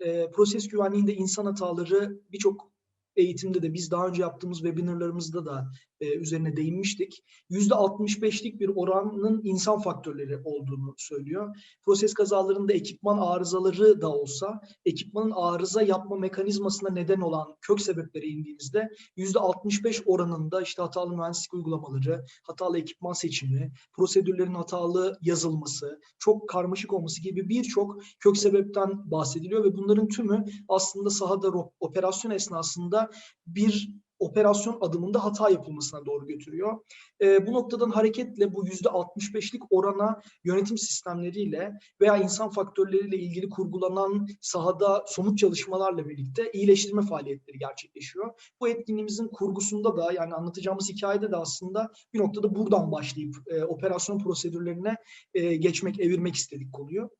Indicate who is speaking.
Speaker 1: e, proses güvenliğinde insan hataları birçok eğitimde de biz daha önce yaptığımız webinarlarımızda da e, üzerine değinmiştik. %65'lik bir oranın insan faktörleri olduğunu söylüyor. Proses kazalarında ekipman arızaları da olsa ekipmanın arıza yapma mekanizmasına neden olan kök sebeplere indiğimizde %65 oranında işte hatalı mühendislik uygulamaları, hatalı ekipman seçimi, prosedürlerin hatalı yazılması, çok karmaşık olması gibi birçok kök sebepten bahsediliyor ve bunların tümü aslında sahada operasyon esnasında bir operasyon adımında hata yapılmasına doğru götürüyor. Ee, bu noktadan hareketle bu %65'lik orana yönetim sistemleriyle veya insan faktörleriyle ilgili kurgulanan sahada somut çalışmalarla birlikte iyileştirme faaliyetleri gerçekleşiyor. Bu etkinliğimizin kurgusunda da yani anlatacağımız hikayede de aslında bir noktada buradan başlayıp e, operasyon prosedürlerine e, geçmek, evirmek istedik konuyu.